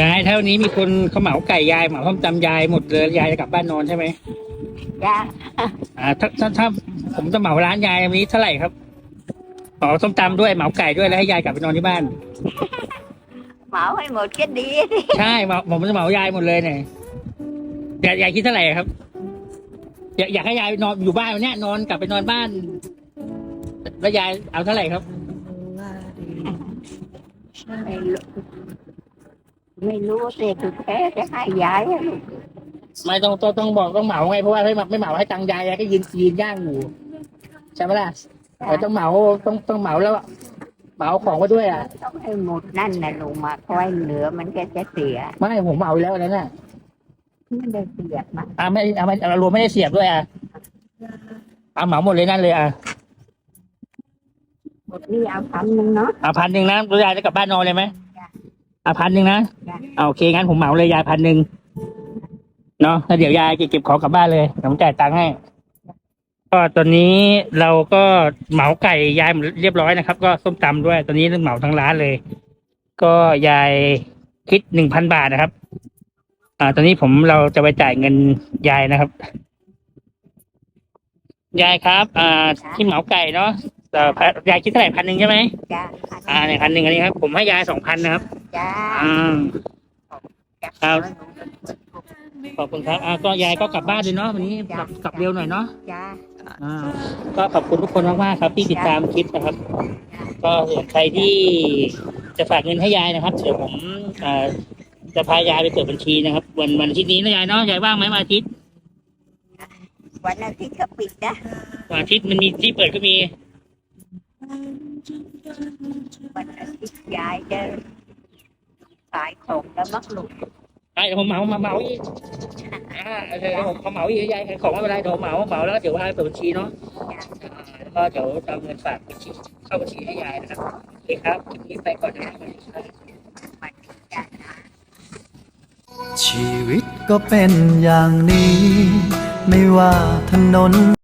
ยายถ้าวันนี้มีคนเขาเหมาไก่ยายเหมาส้มตำยายหมดเลยยายจะกลับบ้านนอนใช่ไหมจ้าอ่าถ้าถ้าถ้าผมจะเหมาร้านยายวันนี้เท่าไหร่ครับเหมาส้มตำด้วยเหมาไก่ด้วยแล้วให้ยายกลับไปนอนที่บ้าน เหมาให้หมดก็ดีสิใช่เหมาผมจะเหมายายหมดเลยเนี่ยยายยายคิดเท่าไหร่ครับ อยากอยากให้ยายนอนอยู่บ้านวันเนี้ยนอนกลับไปนอนบ้าน แล้วยายเอาเท่าไหร่ครับ ไม่รู้ไม่รู้สิคือแค่จะให้ยายอะลูกไม่ต้องต้องต้องบอกต้องเหมาไงเพราะว่าไม่ไม่เหมาให้ตังค์ยายยายก็ยืนยืนย่างอยู่ใช่ไหมล่ะเออต้องเหมาต้องต้องเหมาแล้วเหมาของมาด้วยอะต้องให้หมดนั่นนะลงมาคอยเหลือมันก็จะเสีย ไม่ผมเหมาไปแล้วอันนั้นน่ะไม่ได้เสียมาอ่าไม่เอาไม่เอารวมไม่ได้เสียบด้วยอะเอาเหมาหมดเลยนั่นเลยอะหมดนี่เอาพันหนึ่งเนาะเอาพันหนึ่งนะแล้วยายจะกลับบ้านนอนเลยไหมจ้ะเอาพันหนึ่งนะจ้ะเอาโอเคงั้นผมเหมาเลยยายพันหนึ่งเนาะแล้วเดี๋ยวยายเก็บของกลับบ้านเลยเดี๋ยวผมจ่ายตังค์ให้ ก็ตอนนี้เราก็เหมาไก่ยายหมดเรียบร้อยนะครับ ก็ส้มตำด้วย ตอนนี้เหมาทั้งร้านเลย ก็ยายคิดหนึ่งพันบาทนะครับ อ่า ตอนนี้ผมเราจะไปจ่ายเงินยายนะครับ ยายครับ อ่าที่เหมาไก่เนาะแต่ยายคิดเท่าไหร่พันหนึ่งใช่ไหมจ้าอ่าเนี่ยพันหนึ่งอันนี้ครับ ผมให้ยายสองพันนะครับ จ้าอ่าจ้าครับ ขอบคุณครับอ่าก็ยายก็กลับบ้านเลยเนาะวันนี้กลับกลับเร็วหน่อยเนาะจ้า อ่าก็ขอบคุณทุกคนมากๆครับที่ติดตามคลิปนะครับ ก็ส่วนใครที่จะฝากเงินให้ยายนะครับ เดี๋ยวผมอ่าจะพายายไปเปิดบัญชีนะครับ วันวันอาทิตย์นี้นะยายเนาะยายว่างไหมวันอาทิตย์วันอาทิตย์ก็ปิดนะ วันอาทิตย์มันมีที่เปิดก็มี วันอาทิตย์ยายจะ ขายของแล้วมักหลูกไอ้ผมเหมามาเหมาอีกอ่าเดี๋ยวผมเหมาอีกยายขายของไม่เป็นไรเดี๋ยวเหมาเหมาแล้วเดี๋ยวว่าเปิดบัญชีเนาะแล้วก็เดี๋ยวเอาเงินฝากบัญชีเข้าบัญชีให้ยายนะครับโอเคครับคลิปนี้ไปก่อนนะครับชีวิตก็เป็นอย่างนี้ ไม่ว่าถนน